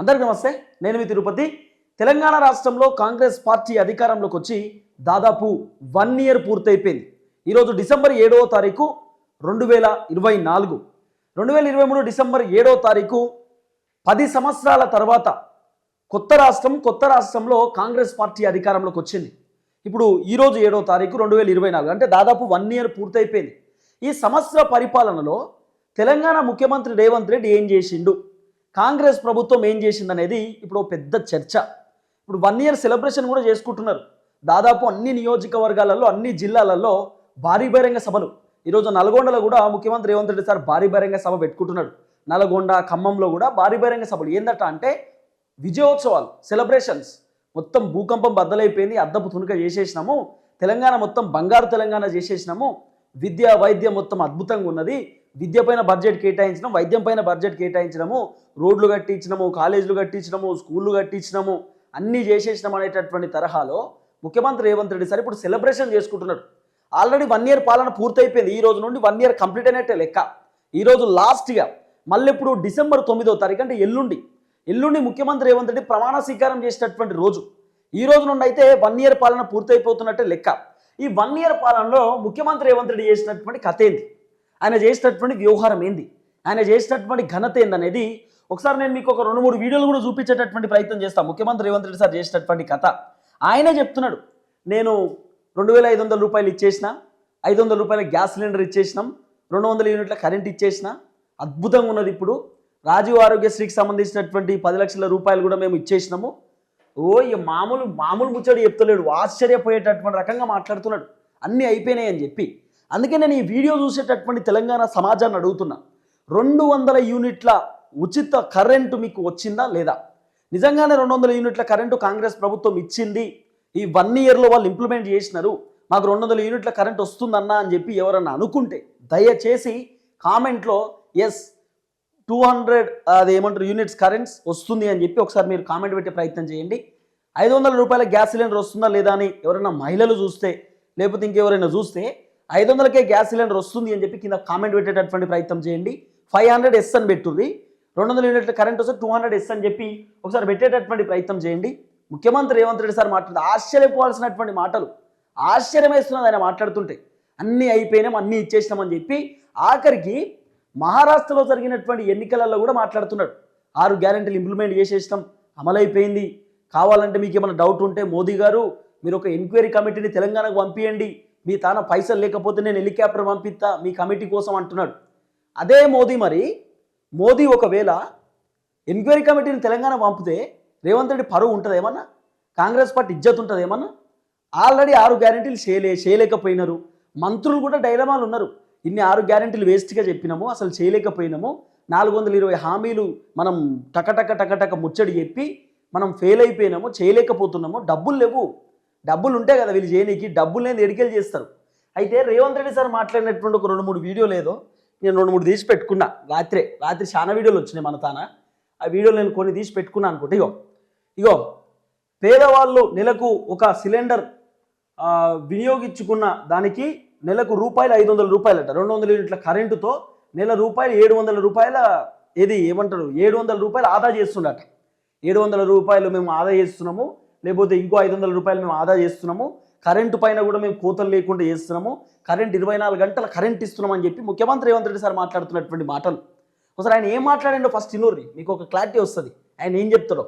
అందరికీ నమస్తే నేను మీ తిరుపతి. తెలంగాణ రాష్ట్రంలో కాంగ్రెస్ పార్టీ అధికారంలోకి వచ్చి దాదాపు వన్ ఇయర్ పూర్తయిపోయింది. ఈరోజు డిసెంబర్ ఏడవ తారీఖు రెండు వేల ఇరవై నాలుగు. రెండు వేల ఇరవై మూడు డిసెంబర్ ఏడవ తారీఖు పది సంవత్సరాల తర్వాత కొత్త రాష్ట్రం కొత్త రాష్ట్రంలో కాంగ్రెస్ పార్టీ అధికారంలోకి వచ్చింది. ఇప్పుడు ఈరోజు ఏడవ తారీఖు రెండు వేల ఇరవై నాలుగు అంటే దాదాపు వన్ ఇయర్ పూర్తయిపోయింది. ఈ సంవత్సర పరిపాలనలో తెలంగాణ ముఖ్యమంత్రి రేవంత్ రెడ్డి ఏం చేసిండు? కాంగ్రెస్ ప్రభుత్వం ఏం చేసింది అనేది ఇప్పుడు పెద్ద చర్చ. ఇప్పుడు వన్ ఇయర్ సెలబ్రేషన్ కూడా చేసుకుంటున్నారు. దాదాపు అన్ని నియోజకవర్గాలలో అన్ని జిల్లాలలో భారీ బహిరంగ సభలు. ఈరోజు నల్గొండలో కూడా ముఖ్యమంత్రి రేవంత్ రెడ్డి సార్ భారీ బహిరంగ సభ పెట్టుకుంటున్నాడు. నల్గొండ ఖమ్మంలో కూడా భారీ బహిరంగ సభలు. ఏందట అంటే విజయోత్సవాలు సెలబ్రేషన్స్ మొత్తం భూకంపం బద్దలైపోయింది అద్దపు తునుక చేసేసినాము. తెలంగాణ మొత్తం బంగారు తెలంగాణ చేసేసినాము. విద్య వైద్యం మొత్తం అద్భుతంగా ఉన్నది. విద్య పైన బడ్జెట్ కేటాయించడం వైద్యం పైన బడ్జెట్ కేటాయించడము రోడ్లు కట్టించడము కాలేజీలు కట్టించడము స్కూళ్ళు కట్టించడము అన్నీ చేసేసినాం అనేటటువంటి తరహాలో ముఖ్యమంత్రి రేవంత్ రెడ్డి సార్ ఇప్పుడు సెలబ్రేషన్ చేసుకుంటున్నాడు. ఆల్రెడీ వన్ ఇయర్ పాలన పూర్తయిపోయింది. ఈ రోజు నుండి వన్ ఇయర్ కంప్లీట్ అయినట్టే లెక్క. ఈ రోజు లాస్ట్గా మళ్ళీ ఇప్పుడు డిసెంబర్ తొమ్మిదో తారీఖు అంటే ఎల్లుండి. ఎల్లుండి ముఖ్యమంత్రి రేవంత్ రెడ్డి ప్రమాణ స్వీకారం చేసినటువంటి రోజు. ఈ రోజు నుండి అయితే వన్ ఇయర్ పాలన పూర్తయిపోతున్నట్టే లెక్క. ఈ వన్ ఇయర్ పాలనలో ముఖ్యమంత్రి రేవంత్ రెడ్డి చేసినటువంటి కథ ఏంది? ఆయన చేసేటటువంటి వ్యవహారం ఏంది? ఆయన చేసేటటువంటి ఘనత ఏందనేది ఒకసారి నేను మీకు ఒక రెండు మూడు వీడియోలు కూడా చూపించేటటువంటి ప్రయత్నం చేస్తాను ముఖ్యమంత్రి రేవంత్ రెడ్డి సార్ చేసేటటువంటి కథ. ఆయనే చెప్తున్నాడు. నేను రెండు వేల ఐదు వందల రూపాయలు ఇచ్చేసిన ఐదు వందల రూపాయల గ్యాస్ సిలిండర్ ఇచ్చేసినాం రెండు వందల యూనిట్ల కరెంట్ ఇచ్చేసిన అద్భుతంగా ఉన్నది ఇప్పుడు. రాజీవ్ ఆరోగ్యశ్రీకి సంబంధించినటువంటి పది లక్షల రూపాయలు కూడా మేము ఇచ్చేసినాము. ఓ ఇక మామూలు మామూలు ముచ్చడి చెప్తలేడు. ఆశ్చర్యపోయేటటువంటి రకంగా మాట్లాడుతున్నాడు. అన్నీ అయిపోయినాయి అని చెప్పి అందుకే నేను ఈ వీడియో చూసేటటువంటి తెలంగాణ సమాజాన్ని అడుగుతున్నా. రెండు వందల యూనిట్ల ఉచిత కరెంటు మీకు వచ్చిందా లేదా? నిజంగానే రెండు వందల యూనిట్ల కరెంటు కాంగ్రెస్ ప్రభుత్వం ఇచ్చింది. ఈ వన్ ఇయర్లో వాళ్ళు ఇంప్లిమెంట్ చేసినారు. మాకు రెండు వందల యూనిట్ల కరెంట్ వస్తుందన్నా అని చెప్పి ఎవరన్నా అనుకుంటే దయచేసి కామెంట్లో ఎస్ టూ హండ్రెడ్ అది ఏమంటారు యూనిట్స్ కరెంట్స్ వస్తుంది అని చెప్పి ఒకసారి మీరు కామెంట్ పెట్టే ప్రయత్నం చేయండి. ఐదు వందల రూపాయల గ్యాస్ సిలిండర్ వస్తుందా లేదా అని ఎవరైనా మహిళలు చూస్తే లేకపోతే ఇంకెవరైనా చూస్తే ఐదు వందలకే గ్యాస్ సిలిండర్ వస్తుంది అని చెప్పి కింద కామెంట్ పెట్టేటటువంటి ప్రయత్నం చేయండి. ఫైవ్ హండ్రెడ్ ఎస్ అని పెట్టుర్రి. రెండు వందల యూనిట్ల కరెంట్ వస్తే టూ హండ్రెడ్ ఎస్ అని చెప్పి ఒకసారి పెట్టేటటువంటి ప్రయత్నం చేయండి. ముఖ్యమంత్రి రేవంత్ రెడ్డి సార్ మాట్లాడుతూ ఆశ్చర్యపోవాల్సినటువంటి మాటలు. ఆశ్చర్యమేస్తున్నది ఆయన మాట్లాడుతుంటే అన్నీ అయిపోయినాం అన్నీ ఇచ్చేసినామని చెప్పి ఆఖరికి మహారాష్ట్రలో జరిగినటువంటి ఎన్నికలలో కూడా మాట్లాడుతున్నాడు. ఆరు గ్యారెంటీలు ఇంప్లిమెంట్ చేసేసినాం అమలైపోయింది. కావాలంటే మీకు ఏమైనా డౌట్ ఉంటే మోదీ గారు మీరు ఒక ఎంక్వైరీ కమిటీని తెలంగాణకు పంపించండి మీ తాన పైసలు లేకపోతే నేను హెలికాప్టర్ పంపిస్తా మీ కమిటీ కోసం అంటున్నాడు. అదే మోదీ మరి. మోదీ ఒకవేళ ఎంక్వైరీ కమిటీని తెలంగాణ పంపితే రేవంత్ రెడ్డి పరువు ఉంటుంది ఏమన్నా కాంగ్రెస్ పార్టీ ఇజ్జత్ ఉంటుంది ఏమన్నా ఆల్రెడీ ఆరు గ్యారెంటీలు చేయలే చేయలేకపోయినారు. మంత్రులు కూడా డైలమాలు ఉన్నారు. ఇన్ని ఆరు గ్యారెంటీలు వేస్ట్గా చెప్పినాము అసలు చేయలేకపోయినాము. నాలుగు వందల ఇరవై హామీలు మనం టకటక టకటక ముచ్చడి చెప్పి మనం ఫెయిల్ అయిపోయినాము చేయలేకపోతున్నాము. డబ్బులు లేవు. డబ్బులు ఉంటాయి కదా వీళ్ళు చేయనీకి డబ్బులు లేని ఎడికెళ్ళి చేస్తారు. అయితే రేవంత్ రెడ్డి సార్ మాట్లాడినటువంటి ఒక రెండు మూడు వీడియోలు ఏదో నేను రెండు మూడు తీసి పెట్టుకున్నా. రాత్రే రాత్రి చాలా వీడియోలు వచ్చినాయి మన తాన. ఆ వీడియోలు నేను కొన్ని తీసి పెట్టుకున్నా అనుకుంటే. ఇగో ఇగో పేదవాళ్ళు నెలకు ఒక సిలిండర్ వినియోగించుకున్న దానికి నెలకు రూపాయలు ఐదు వందల రూపాయలట. రెండు వందల యూనిట్ల కరెంటుతో నెల రూపాయలు ఏడు వందల రూపాయల ఏది ఏమంటారు? ఏడు వందల రూపాయలు ఆదా చేస్తుండట. ఏడు వందల రూపాయలు మేము ఆదా చేస్తున్నాము. లేకపోతే ఇంకో ఐదు వందల రూపాయలు మేము ఆదా చేస్తున్నాము. కరెంటు పైన కూడా మేము కోతలు లేకుండా చేస్తున్నాము. కరెంట్ ఇరవై నాలుగు గంటల కరెంట్ ఇస్తున్నామని చెప్పి ముఖ్యమంత్రి రేవంత్ రెడ్డి సార్ మాట్లాడుతున్నటువంటి మాటలు. ఒకసారి ఆయన ఏం మాట్లాడండి ఫస్ట్ ఇన్నూరి మీకు ఒక క్లారిటీ వస్తుంది. ఆయన ఏం చెప్తాడో.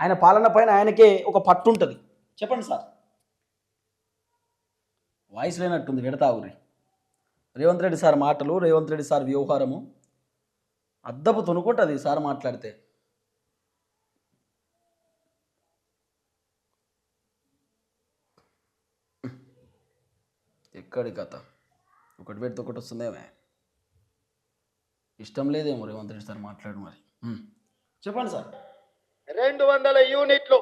ఆయన పాలన పైన ఆయనకే ఒక పట్టు ఉంటుంది. చెప్పండి సార్. వాయిస్ లేనట్టుంది. విడతావురి రేవంత్ రెడ్డి సార్ మాటలు రేవంత్ రెడ్డి సార్ వ్యవహారము. అద్దపు తొనుకుంటుంది సార్ మాట్లాడితే. ఎక్కడి కథ? ఒకటి పెడితే ఒకటి వస్తుందేమే. ఇష్టం లేదేమో రేవంత్ రెడ్డి సార్ మాట్లాడు మరి. చెప్పండి సార్. రెండు వందల యూనిట్లు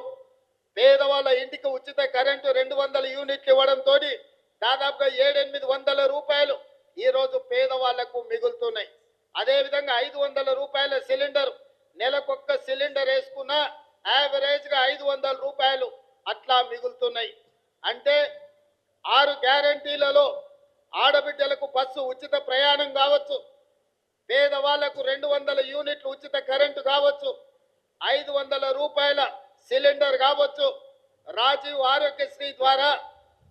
పేదవాళ్ళ ఇంటికి ఉచిత కరెంటు రెండు వందల యూనిట్లు ఇవ్వడంతో దాదాపుగా ఏడెనిమిది వందల రూపాయలు ఈ రోజు పేదవాళ్ళకు మిగులుతున్నాయి. అదేవిధంగా ఐదు వందల రూపాయల సిలిండర్ నెలకొక్క సిలిండర్ వేసుకున్న యావరేజ్గా ఐదు వందల రూపాయలు అట్లా మిగులుతున్నాయి. అంటే ఆరు గ్యారంటీలలో ఆడబిడ్డలకు బస్సు ఉచిత ప్రయాణం కావచ్చు. పేదవాళ్ళకు రెండు వందల యూనిట్లు ఉచిత కరెంటు కావచ్చు. ఐదు వందల రూపాయల సిలిండర్ కావచ్చు. రాజీవ్ ఆరోగ్యశ్రీ ద్వారా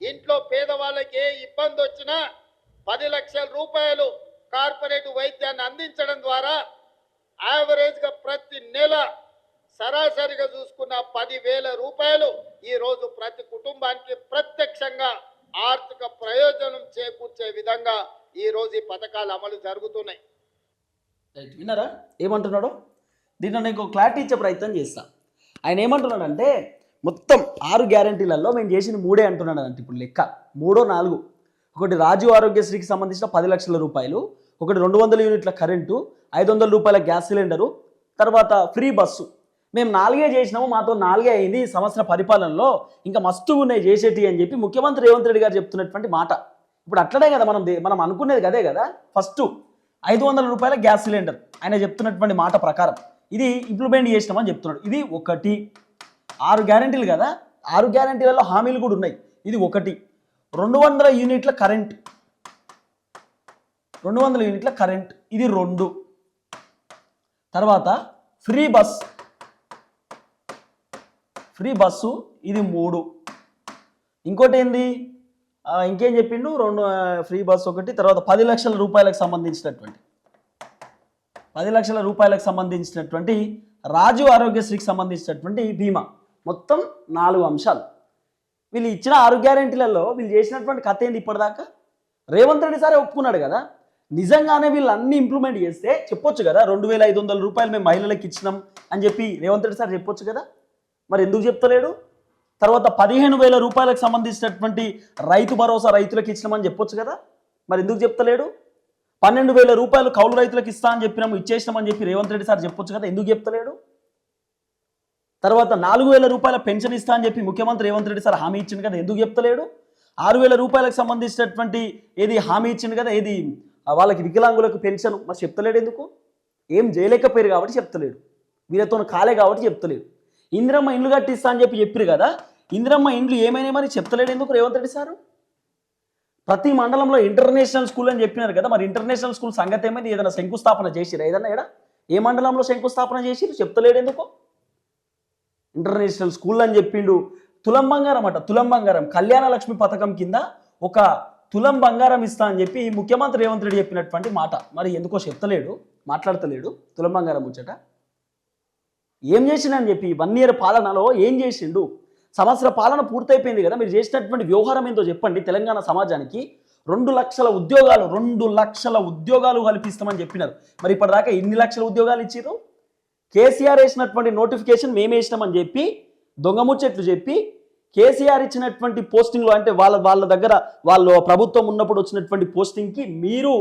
ఇంట్లో పేదవాళ్ళకి ఏ ఇబ్బంది వచ్చినా పది లక్షల రూపాయలు కార్పొరేట్ వైద్యాన్ని అందించడం ద్వారా యావరేజ్గా ప్రతి నెల సరాసరిగా చూసుకున్న పదివేల రూపాయలు ఈరోజు ప్రతి కుటుంబానికి ప్రతి ప్రయోజనం చేకూర్చే విధంగా ఈ రోజు ఈ పథకాలు అమలు జరుగుతున్నాయి. విన్నారా? ఏమంటున్నాడు? దీంట్లో నేను క్లారిటీ ఇచ్చే ప్రయత్నం చేస్తా. ఆయన ఏమంటున్నాడంటే మొత్తం ఆరు గ్యారంటీలలో మేము చేసిన మూడే అంటున్నాడు అంటే ఇప్పుడు లెక్క. మూడో నాలుగు. ఒకటి రాజీవ్ ఆరోగ్యశ్రీకి సంబంధించిన పది లక్షల రూపాయలు ఒకటి రెండు వందల యూనిట్ల కరెంటు ఐదు వందల రూపాయల గ్యాస్ సిలిండరు తర్వాత ఫ్రీ బస్సు. మేము నాలుగే చేసినాము మాతో నాలుగే అయింది ఈ సంవత్సర పరిపాలనలో. ఇంకా మస్తు ఉన్నాయి చేసేటి అని చెప్పి ముఖ్యమంత్రి రేవంత్ రెడ్డి గారు చెప్తున్నటువంటి మాట. ఇప్పుడు అట్లనే కదా మనం మనం అనుకునేది కదే కదా? ఫస్ట్ ఐదు వందల రూపాయల గ్యాస్ సిలిండర్. ఆయన చెప్తున్నటువంటి మాట ప్రకారం. ఇది ఇంప్లిమెంట్ చేసినామని చెప్తున్నాడు. ఇది ఒకటి. ఆరు గ్యారంటీలు కదా? ఆరు గ్యారంటీలలో హామీలు కూడా ఉన్నాయి. ఇది ఒకటి. రెండు వందల యూనిట్ల కరెంట్. రెండు వందల యూనిట్ల కరెంట్. ఇది రెండు. తర్వాత ఫ్రీ బస్. ఫ్రీ బస్సు ఇది మూడు. ఇంకోటి ఏంది ఇంకేం చెప్పిండు? రెండు ఫ్రీ బస్సు ఒకటి తర్వాత పది లక్షల రూపాయలకు సంబంధించినటువంటి. పది లక్షల రూపాయలకు సంబంధించినటువంటి రాజు ఆరోగ్యశ్రీకి సంబంధించినటువంటి బీమా. మొత్తం నాలుగు అంశాలు. వీళ్ళు ఇచ్చిన ఆరు గ్యారెంటీలలో వీళ్ళు చేసినటువంటి కథ ఏంది ఇప్పటిదాకా? రేవంత్ రెడ్డి సారే ఒప్పుకున్నాడు కదా? నిజంగానే వీళ్ళు అన్ని ఇంప్లిమెంట్ చేస్తే చెప్పొచ్చు కదా? రెండు వేల ఐదు వందల రూపాయలు మేము మహిళలకు ఇచ్చినాం అని చెప్పి రేవంత్ రెడ్డి సార్ చెప్పొచ్చు కదా? మరి ఎందుకు చెప్తలేడు? తర్వాత పదిహేను వేల రూపాయలకు సంబంధించినటువంటి రైతు భరోసా రైతులకు ఇచ్చినామని చెప్పొచ్చు కదా? మరి ఎందుకు చెప్తలేడు? పన్నెండు వేల రూపాయలు కౌలు రైతులకు ఇస్తా అని చెప్పినాము ఇచ్చేసినామని చెప్పి రేవంత్ రెడ్డి సార్ చెప్పొచ్చు కదా? ఎందుకు చెప్తలేడు? తర్వాత నాలుగు వేల రూపాయల పెన్షన్ ఇస్తా అని చెప్పి ముఖ్యమంత్రి రేవంత్ రెడ్డి సార్ హామీ ఇచ్చింది కదా? ఎందుకు చెప్తలేడు? ఆరు వేల రూపాయలకు సంబంధించినటువంటి ఏది హామీ ఇచ్చింది కదా? ఏది? వాళ్ళకి వికలాంగులకు పెన్షన్? మరి చెప్తలేడు ఎందుకు? ఏం చేయలేకపోయారు కాబట్టి చెప్తలేడు. వీళ్ళతో కాలే కాబట్టి చెప్తలేడు. ఇందిరమ్మ ఇండ్లు కట్టిస్తా అని చెప్పి చెప్పారు కదా ఇందిరమ్మ ఇండ్లు ఏమైనా మరి? చెప్తలేడు ఎందుకు రేవంత్ రెడ్డి సారు? ప్రతి మండలంలో ఇంటర్నేషనల్ స్కూల్ అని చెప్పినారు కదా మరి ఇంటర్నేషనల్ స్కూల్ సంగతి ఏమైంది? ఏదైనా శంకుస్థాపన చేసిరు ఏదన్నా ఏడా? ఏ మండలంలో శంకుస్థాపన చేసిరు చెప్తలేడు ఎందుకు? ఇంటర్నేషనల్ స్కూల్ అని చెప్పిండు తులం బంగారం అట తులం బంగారం. కళ్యాణ లక్ష్మి పథకం కింద ఒక తులం బంగారం ఇస్తా అని చెప్పి ముఖ్యమంత్రి రేవంత్ రెడ్డి చెప్పినటువంటి మాట. మరి ఎందుకో చెప్తలేడు మాట్లాడతలేడు తులం బంగారం ముచ్చట. ఏం చేసిండని చెప్పి వన్ ఇయర్ పాలనలో ఏం చేసిండు? సంవత్సర పాలన పూర్తయిపోయింది కదా మీరు చేసినటువంటి వ్యవహారం ఏందో చెప్పండి తెలంగాణ సమాజానికి. రెండు లక్షల ఉద్యోగాలు రెండు లక్షల ఉద్యోగాలు కల్పిస్తామని చెప్పినారు. మరి ఇప్పటిదాకా ఎన్ని లక్షల ఉద్యోగాలు ఇచ్చారు కేసీఆర్ వేసినటువంటి నోటిఫికేషన్ మేము వేసినామని చెప్పి దొంగముచ్చెట్లు చెప్పి కేసీఆర్ ఇచ్చినటువంటి పోస్టింగ్లో అంటే వాళ్ళ వాళ్ళ దగ్గర వాళ్ళు ప్రభుత్వం ఉన్నప్పుడు వచ్చినటువంటి పోస్టింగ్కి మీరు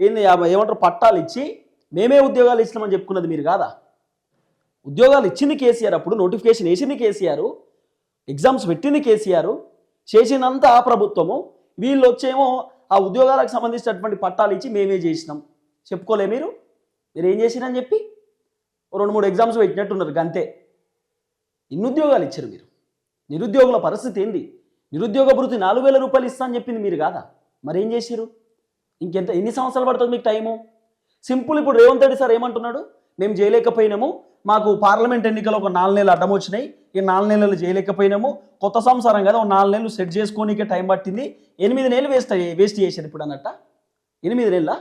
ఏంది ఏమంటారు పట్టాలు ఇచ్చి మేమే ఉద్యోగాలు ఇచ్చినామని చెప్పుకున్నది మీరు కాదా? ఉద్యోగాలు ఇచ్చింది కేసీఆర్ అప్పుడు నోటిఫికేషన్ వేసింది కేసీఆర్ ఎగ్జామ్స్ పెట్టింది కేసీఆర్ చేసినంత ఆ ప్రభుత్వము వీళ్ళు వచ్చేమో ఆ ఉద్యోగాలకు సంబంధించినటువంటి పట్టాలు ఇచ్చి మేమే చేసినాం. చెప్పుకోలే మీరు? మీరు ఏం చేసిరని చెప్పి? ఓ రెండు మూడు ఎగ్జామ్స్ పెట్టినట్టున్నారు గంతే. ఇన్ని ఉద్యోగాలు ఇచ్చారు మీరు. నిరుద్యోగుల పరిస్థితి ఏంది? నిరుద్యోగ భృతి నాలుగు వేల రూపాయలు ఇస్తా అని చెప్పింది మీరు కాదా? మరి ఏం ఇంకెంత ఎన్ని సంవత్సరాలు పడుతుంది మీకు టైము? సింపుల్ ఇప్పుడు రేవంత్ రెడ్డి సార్ ఏమంటున్నాడు? మేము చేయలేకపోయినాము మాకు పార్లమెంట్ ఎన్నికలు ఒక నాలుగు నెలలు అడ్డం వచ్చినాయి. ఈ నాలుగు నెలలు చేయలేకపోయినాము. కొత్త సంసారం కదా ఒక నాలుగు నెలలు సెట్ చేసుకోనికే టైం పట్టింది. ఎనిమిది నెలలు వేస్ట్ వేస్ట్ చేశారు ఇప్పుడు అన్నట్ట. ఎనిమిది నెలల?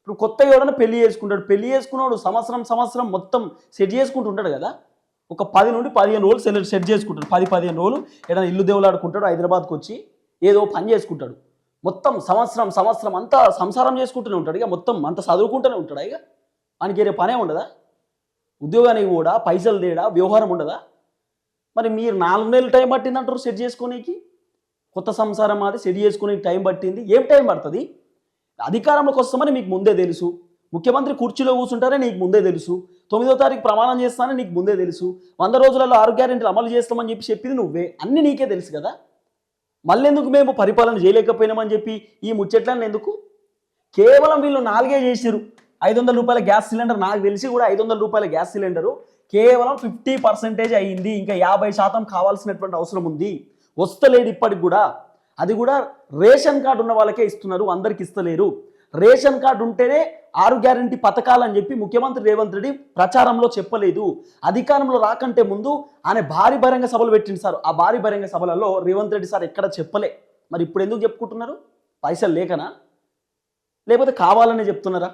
ఇప్పుడు కొత్తగా ఎవడన్నా పెళ్ళి చేసుకుంటాడు. పెళ్ళి చేసుకున్నాడు సంవత్సరం సంవత్సరం మొత్తం సెట్ చేసుకుంటుంటాడు కదా. ఒక పది నుండి పదిహేను రోజులు సెలెక్ట్ సెట్ చేసుకుంటాడు. పది పదిహేను రోజులు ఏదైనా ఇల్లు దేవులాడుకుంటాడు హైదరాబాద్కి వచ్చి ఏదో పని చేసుకుంటాడు. మొత్తం సంవత్సరం సంవత్సరం అంతా సంసారం చేసుకుంటూనే ఉంటాడు. ఇక మొత్తం అంత చదువుకుంటూనే ఉంటాడు. ఇక మనకి వేరే పనే ఉండదా? ఉద్యోగానికి కూడా పైసలు తేడా వ్యవహారం ఉండదా? మరి మీరు నాలుగు నెలలు టైం పట్టింది అంటారు సెట్ చేసుకోనీకి? కొత్త సంసారం అది సెట్ చేసుకునే టైం పట్టింది. ఏం టైం పడుతుంది? అధికారంలోకి వస్తామని మీకు ముందే తెలుసు. ముఖ్యమంత్రి కుర్చీలో కూర్చుంటారని నీకు ముందే తెలుసు. తొమ్మిదో తారీఖు ప్రమాణం చేస్తానని నీకు ముందే తెలుసు. వంద రోజులలో ఆరు గ్యారెంటీలు అమలు చేస్తామని చెప్పి చెప్పింది నువ్వే. అన్ని నీకే తెలుసు కదా? మళ్ళీ ఎందుకు మేము పరిపాలన చేయలేకపోయినామని చెప్పి ఈ ముచ్చట్లను ఎందుకు? కేవలం వీళ్ళు నాలుగే చేసిరు ఐదు వందల రూపాయల గ్యాస్ సిలిండర్ నాకు తెలిసి కూడా ఐదు వందల రూపాయల గ్యాస్ సిలిండరు కేవలం ఫిఫ్టీ పర్సెంటేజ్ అయ్యింది ఇంకా యాభై శాతం కావాల్సినటువంటి అవసరం ఉంది. వస్తలేదు ఇప్పటికి కూడా. అది కూడా రేషన్ కార్డు ఉన్న వాళ్ళకే ఇస్తున్నారు అందరికి ఇస్తలేరు. రేషన్ కార్డు ఉంటేనే ఆరు గ్యారంటీ పథకాలు అని చెప్పి ముఖ్యమంత్రి రేవంత్ రెడ్డి ప్రచారంలో చెప్పలేదు. అధికారంలో రాకంటే ముందు ఆయన భారీ బహిరంగ సభలు పెట్టింది సార్. ఆ భారీ బహిరంగ సభలలో రేవంత్ రెడ్డి సార్ ఎక్కడ చెప్పలే. మరి ఇప్పుడు ఎందుకు చెప్పుకుంటున్నారు? పైసలు లేకనా? లేకపోతే కావాలనే చెప్తున్నారా?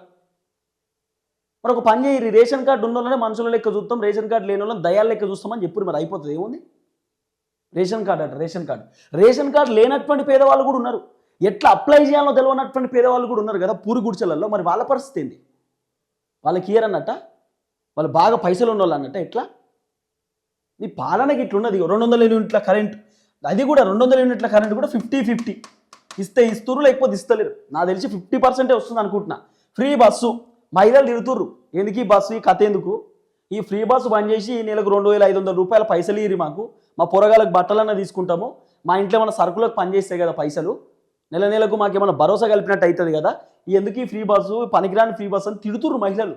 మరి ఒక పని చేయరు రేషన్ కార్డు ఉన్న వాళ్ళనే మనుషుల లెక్క చూస్తాం రేషన్ కార్డు లేని వాళ్ళని దయాల లెక్క చూస్తామని చెప్పారు మరి. అయిపోతుంది ఏముంది? రేషన్ కార్డు అట రేషన్ కార్డు. రేషన్ కార్డు లేనటువంటి పేదవాళ్ళు కూడా ఉన్నారు. ఎట్లా అప్లై చేయాలో తెలియనటువంటి పేదవాళ్ళు కూడా ఉన్నారు కదా పూరి గుడిచెలలో మరి వాళ్ళ పరిస్థితి ఏంది? వాళ్ళకి ఇయర్ అన్నట్ట? వాళ్ళు బాగా పైసలు ఉన్న వాళ్ళు అన్నట్ట ఎట్లా? మీ పాలనకి ఇట్లున్నది రెండు వందల యూనిట్ల కరెంట్. అది కూడా రెండు వందల యూనిట్ల కరెంట్ కూడా ఫిఫ్టీ ఫిఫ్టీ. ఇస్తే ఇస్తురు లేకపోతే ఇస్తలేరు. నాకు తెలిసి ఫిఫ్టీ పర్సెంటే వస్తుంది అనుకుంటున్నా. Free bus. మహిళలు తిరుగుతుర్రు ఎందుకు ఈ బస్సు ఈ కథ ఎందుకు? ఈ ఫ్రీ బస్సు బంద్ చేసి ఈ నెలకు రెండు వేల ఐదు వందల రూపాయల పైసలు ఇరి మాకు. మా పొరగాలకు బట్టలన్నా తీసుకుంటాము. మా ఇంట్లో మన సరుకులకు పని చేస్తాయి కదా పైసలు. నెల నెలకు మాకు ఏమైనా భరోసా కలిపినట్టు అవుతుంది కదా. ఈ ఎందుకు ఈ ఫ్రీ బస్సు పనికిరాని ఫ్రీ బస్సు అని తిడుతుర్రు మహిళలు.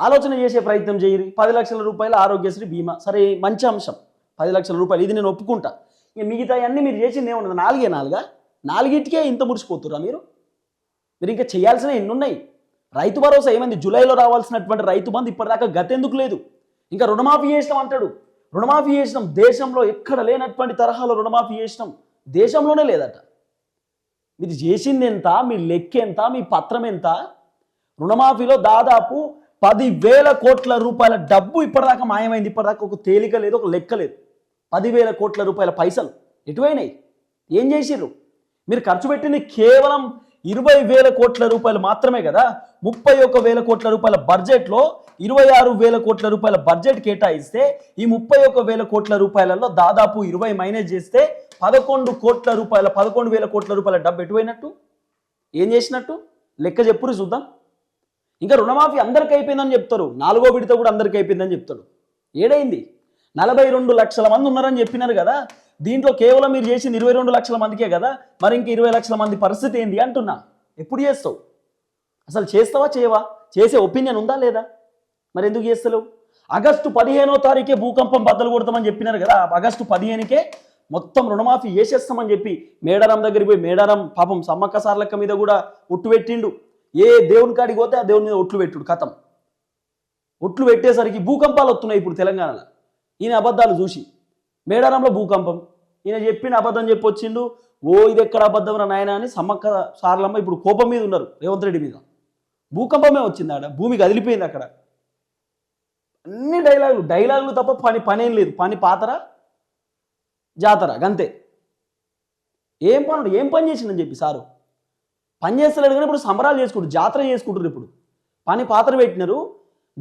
ఆలోచన చేసే ప్రయత్నం చేయరు. పది లక్షల రూపాయల ఆరోగ్యశ్రీ బీమా. సరే మంచి అంశం. పది లక్షల రూపాయలు. ఇది నేను ఒప్పుకుంటా. ఇక మిగతా అన్నీ మీరు చేసింది ఏమున్నది నాలుగే నాలుగా? నాలుగిటికే ఇంత ముడిచిపోతుర్రా మీరు? మీరు ఇంకా చేయాల్సిన ఎన్ని ఉన్నాయి రైతు భరోసా ఏమైంది? జూలైలో రావాల్సినటువంటి రైతు బంధు ఇప్పటిదాకా గతెందుకు లేదు. ఇంకా రుణమాఫీ చేసినాం అంటాడు. రుణమాఫీ చేసినాం. దేశంలో ఎక్కడ లేనటువంటి తరహాలో రుణమాఫీ చేసినాం. దేశంలోనే లేదట. మీరు చేసింది ఎంత? మీ లెక్క ఎంత? మీ పత్రం ఎంత? రుణమాఫీలో దాదాపు పదివేల కోట్ల రూపాయల డబ్బు ఇప్పటిదాకా మాయమైంది. ఇప్పటిదాకా ఒక తేలిక లేదు ఒక లెక్క లేదు. పదివేల కోట్ల రూపాయల పైసలు ఎటువైనాయి? ఏం చేసిర్రు? మీరు ఖర్చు పెట్టింది కేవలం ఇరవై వేల కోట్ల రూపాయలు మాత్రమే కదా? ముప్పై ఒక్క వేల కోట్ల రూపాయల బడ్జెట్లో ఇరవై ఆరు వేల కోట్ల రూపాయల బడ్జెట్ కేటాయిస్తే ఈ ముప్పై ఒక్క వేల కోట్ల రూపాయలలో దాదాపు ఇరవై మైనస్ చేస్తే పదకొండు కోట్ల రూపాయల పదకొండు వేల కోట్ల రూపాయల డబ్బు ఎటువైనట్టు? ఏం చేసినట్టు? లెక్క చెప్పురు చూద్దాం. ఇంకా రుణమాఫీ అందరికీ అయిపోయిందని చెప్తారు. నాలుగో విడత కూడా అందరికీ అయిపోయిందని చెప్తాడు ఏడైంది? నలభై రెండు లక్షల మంది ఉన్నారని చెప్పినారు కదా. దీంట్లో కేవలం మీరు చేసింది ఇరవై రెండు లక్షల మందికే కదా మరి ఇంక ఇరవై లక్షల మంది పరిస్థితి ఏంది అంటున్నా. ఎప్పుడు చేస్తావు? అసలు చేస్తావా చేయవా? చేసే ఒపీనియన్ ఉందా లేదా? మరి ఎందుకు చేస్తలేవు? ఆగస్టు పదిహేనో తారీఖే భూకంపం బద్దలు కొడతామని చెప్పినారు కదా ఆగస్టు పదిహేనుకే మొత్తం రుణమాఫీ చేసేస్తామని చెప్పి మేడారం దగ్గరికి పోయి మేడారం పాపం సమ్మక్క సార్లక్క మీద కూడా ఒట్టు పెట్టిండు. ఏ దేవుని కాడికి పోతే ఆ దేవుని మీద ఒట్లు పెట్టుడు కథం. ఒట్లు పెట్టేసరికి భూకంపాలు వస్తున్నాయి ఇప్పుడు తెలంగాణలో. ఈయన అబద్ధాలు చూసి. మేడారంలో భూకంపం. ఈయన చెప్పిన అబద్ధం చెప్పొచ్చిండు ఓ ఇది ఎక్కడ అబద్ధం రా నాయన అని సమ్మక్క సార్లమ్మ ఇప్పుడు కోపం మీద ఉన్నారు రేవంత్ రెడ్డి మీద. భూకంపమే వచ్చింది ఆడ. భూమి కదిలిపోయింది అక్కడ. అన్ని డైలాగులు డైలాగులు తప్ప పని పనేం లేదు. పని పాతరా? జాతర గంతే. ఏం పనుడు ఏం పని చేసిందని చెప్పి సారు. పని చేస్తలేడు కానీ ఇప్పుడు సంబరాలు చేసుకుంటారు జాతర చేసుకుంటారు ఇప్పుడు. పని పాత్ర పెట్టినారు.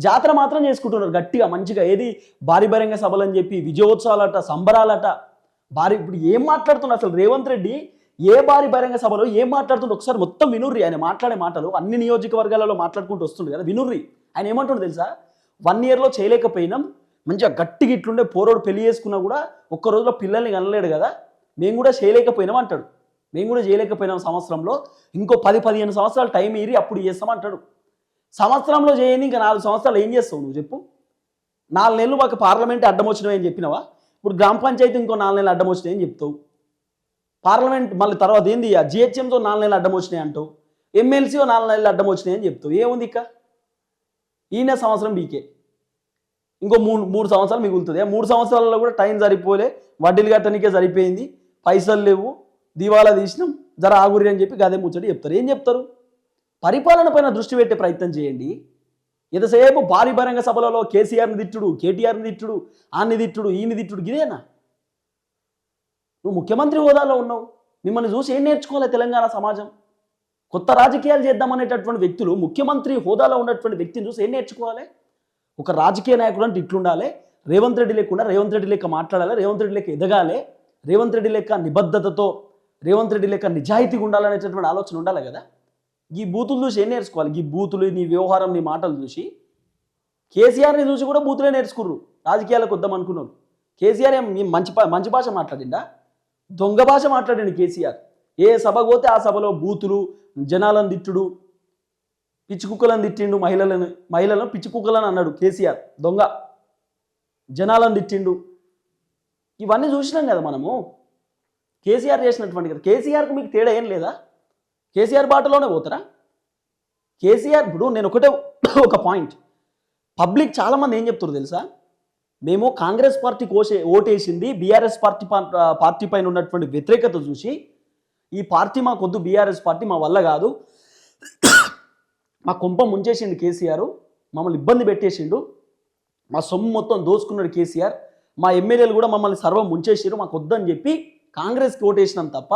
జాతర మాత్రం చేసుకుంటున్నారు గట్టిగా మంచిగా. ఏది? భారీ బహిరంగ సభలు అని చెప్పి విజయోత్సవాలట సంబరాలట. భారీ ఇప్పుడు ఏం మాట్లాడుతున్నారు అసలు రేవంత్ రెడ్డి? ఏ భారీ బహిరంగ సభలో ఏం మాట్లాడుతుండే ఒకసారి మొత్తం వినుర్రి. ఆయన మాట్లాడే మాటలు అన్ని నియోజకవర్గాలలో మాట్లాడుకుంటూ వస్తుండే కదా వినుర్రి. ఆయన ఏమంటుండే తెలుసా? వన్ ఇయర్లో చేయలేకపోయినాం. మంచిగా గట్టిగా ఇట్లుండే పోరోడు పెళ్ళి చేసుకున్నా కూడా ఒక్క రోజులో పిల్లల్ని కనలేడు కదా. మేము కూడా చేయలేకపోయినాం అంటాడు. మేము కూడా చేయలేకపోయినాం సంవత్సరంలో. ఇంకో పది పదిహేను సంవత్సరాలు టైం ఇరి అప్పుడు చేస్తామంటాడు సంవత్సరంలో చేయని ఇంకా నాలుగు సంవత్సరాలు ఏం చేస్తావు నువ్వు చెప్పు. నాలుగు నెలలు మాకు పార్లమెంట్ అడ్డం వచ్చినవి అని చెప్పినావా? ఇప్పుడు గ్రామ పంచాయతీ ఇంకో నాలుగు నెలలు అడ్డం వచ్చినాయి అని చెప్తావు. పార్లమెంట్ మళ్ళీ తర్వాత ఏంది ఆ జిహెచ్ఎంతో నాలుగు నెలలు అడ్డం వచ్చినాయి అంటావు. ఎమ్మెల్సీ నాలుగు నెలలు అడ్డం వచ్చినాయి అని చెప్తావు. ఏముంది ఇక? ఈయన సంవత్సరం బీకే. ఇంకో మూడు మూడు సంవత్సరాలు మిగులుతుంది. ఆ మూడు సంవత్సరాలలో కూడా టైం సరిపోలే వడ్డీలు కట్టడానికే సరిపోయింది పైసలు లేవు దివాలా తీసినాం జర ఆగురి అని చెప్పి గదే ముచ్చటి చెప్తారు. ఏం చెప్తారు? పరిపాలన పైన దృష్టి పెట్టే ప్రయత్నం చేయండి. ఎంతసేపు భారీ బహిరంగ సభలలో కేసీఆర్ని తిట్టుడు కేటీఆర్ని తిట్టుడు ఆన్ని తిట్టుడు ఈయన్ని తిట్టుడు ఇదేనా నువ్వు ముఖ్యమంత్రి హోదాలో ఉన్నావు. మిమ్మల్ని చూసి ఏం నేర్చుకోవాలి తెలంగాణ సమాజం? కొత్త రాజకీయాలు చేద్దామనేటటువంటి వ్యక్తులు ముఖ్యమంత్రి హోదాలో ఉన్నటువంటి వ్యక్తిని చూసి ఏం నేర్చుకోవాలి? ఒక రాజకీయ నాయకుడు అంటే ఇట్లుండాలి. రేవంత్ రెడ్డి లేకుండా రేవంత్ రెడ్డి లెక్క మాట్లాడాలి రేవంత్ రెడ్డి లెక్క ఎదగాలి రేవంత్ రెడ్డి లెక్క నిబద్ధతతో రేవంత్ రెడ్డి లెక్క నిజాయితీగా ఉండాలనేటటువంటి ఆలోచన ఉండాలి కదా? ఈ బూతులు చూసి ఏం నేర్చుకోవాలి? ఈ బూతులు నీ వ్యవహారం నీ మాటలు చూసి కేసీఆర్ని చూసి కూడా బూతులే నేర్చుకుర్రు. రాజకీయాలకు వద్దాం అనుకున్నారు కేసీఆర్ ఏం మంచి మంచి భాష మాట్లాడిండా? దొంగ భాష మాట్లాడండి కేసీఆర్. ఏ సభ పోతే ఆ సభలో బూతులు జనాలను తిట్టుడు పిచ్చి కుక్కలను తిట్టిండు మహిళలను మహిళలను పిచ్చి కుక్కలను అన్నాడు కేసీఆర్. దొంగ. జనాలను తిట్టిండు. ఇవన్నీ చూసినాం కదా మనము. కేసీఆర్ చేసినటువంటి కదా. కేసీఆర్కు మీకు తేడా ఏం లేదా? కేసీఆర్ బాటలోనే పోతారా? కేసీఆర్ ఇప్పుడు నేను ఒకటే ఒక పాయింట్ పబ్లిక్ చాలామంది ఏం చెప్తారు తెలుసా? మేము కాంగ్రెస్ పార్టీ కోసే ఓటేసింది బీఆర్ఎస్ పార్టీ పార్టీ పైన ఉన్నటువంటి వ్యతిరేకత చూసి ఈ పార్టీ మాకొద్దు బీఆర్ఎస్ పార్టీ మా వల్ల కాదు. మా కొంప ముంచేసిండు కేసీఆర్ మమ్మల్ని ఇబ్బంది పెట్టేసిండు. మా సొమ్ము మొత్తం దోచుకున్నాడు కేసీఆర్. మా ఎమ్మెల్యేలు కూడా మమ్మల్ని సర్వం ముంచేసారు మాకు వద్దని చెప్పి కాంగ్రెస్కి ఓటేసినాం తప్ప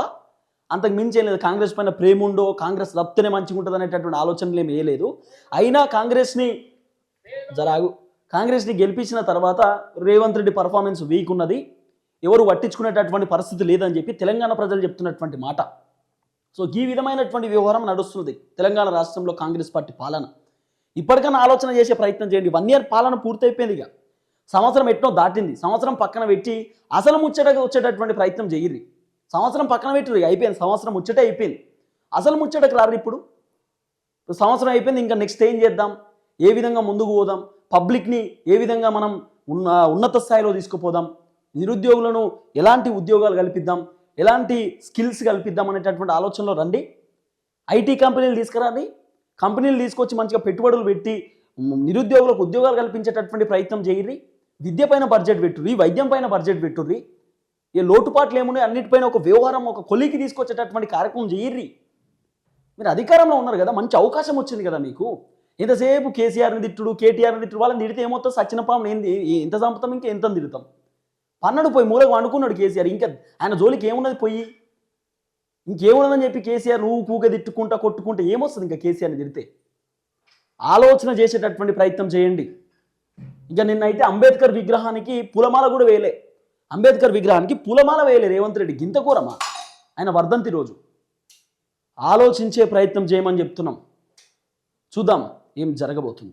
అంతకు మించి ఏం లేదు. కాంగ్రెస్ పైన ప్రేమ ఉండో కాంగ్రెస్ రప్తనే మంచిగా ఉంటుంది అనేటటువంటి ఆలోచనలు ఏమి వేయలేదు. అయినా కాంగ్రెస్ని జరాగు కాంగ్రెస్ని గెలిపించిన తర్వాత రేవంత్ రెడ్డి పర్ఫార్మెన్స్ వీక్ ఉన్నది. ఎవరు పట్టించుకునేటటువంటి పరిస్థితి లేదని చెప్పి తెలంగాణ ప్రజలు చెప్తున్నటువంటి మాట. సో ఈ విధమైనటువంటి వ్యవహారం నడుస్తుంది తెలంగాణ రాష్ట్రంలో కాంగ్రెస్ పార్టీ పాలన. ఇప్పటికైనా ఆలోచన చేసే ప్రయత్నం చేయండి. వన్ ఇయర్ పాలన పూర్తయిపోయింది ఇక. సంవత్సరం ఎట్నో దాటింది. సంవత్సరం పక్కన పెట్టి అసలు ముచ్చటగా వచ్చేటటువంటి ప్రయత్నం చేయర్రి. సంవత్సరం పక్కన పెట్టి అయిపోయింది. సంవత్సరం ముచ్చటే అయిపోయింది. అసలు ముచ్చటకు రారు ఇప్పుడు. సంవత్సరం అయిపోయింది ఇంకా నెక్స్ట్ ఏం చేద్దాం? ఏ విధంగా ముందుకు పోదాం? పబ్లిక్ని ఏ విధంగా మనం ఉన్న ఉన్నత స్థాయిలో తీసుకుపోదాం? నిరుద్యోగులను ఎలాంటి ఉద్యోగాలు కల్పిద్దాం? ఎలాంటి స్కిల్స్ కల్పిద్దాం అనేటటువంటి ఆలోచనలో రండి. ఐటీ కంపెనీలు తీసుకురండి. కంపెనీలు తీసుకొచ్చి మంచిగా పెట్టుబడులు పెట్టి నిరుద్యోగులకు ఉద్యోగాలు కల్పించేటటువంటి ప్రయత్నం చేయర్రి విద్య పైన బడ్జెట్ పెట్టుర్రి వైద్యం పైన బడ్జెట్ పెట్టుర్రి. ఏ లోటుపాట్లు ఏమున్నాయి? అన్నిటిపైన ఒక వ్యవహారం ఒక కొలికి తీసుకొచ్చేటటువంటి కార్యక్రమం చేయర్రి. మీరు అధికారంలో ఉన్నారు కదా మంచి అవకాశం వచ్చింది కదా మీకు. ఇంతసేపు కేసీఆర్ని తిట్టుడు కేటీఆర్ని తిట్టుడు వాళ్ళని తిడితే ఏమవుతుంది సచ్చిన పాము ఏంది ఎంత చంపుతాం? ఇంకా ఎంత తిడతాం? పన్నడు పోయి మూలకు వండుకున్నాడు కేసీఆర్. ఇంకా ఆయన జోలికి ఏమున్నది పోయి? ఇంకేమున్నదని చెప్పి కేసీఆర్ నువ్వు కూగ తిట్టుకుంటా కొట్టుకుంటా ఏమొస్తుంది ఇంకా కేసీఆర్ని తిడితే? ఆలోచన చేసేటటువంటి ప్రయత్నం చేయండి. ఇంకా నిన్నైతే అంబేద్కర్ విగ్రహానికి పూలమాల కూడా వేయలే. అంబేద్కర్ విగ్రహానికి పూలమాల వేయలే రేవంత్ రెడ్డి. గింతకూరమా ఆయన వర్ధంతి రోజు. ఆలోచించే ప్రయత్నం చేయమని చెప్తున్నాం. చూద్దాం ఏం జరగబోతుందో.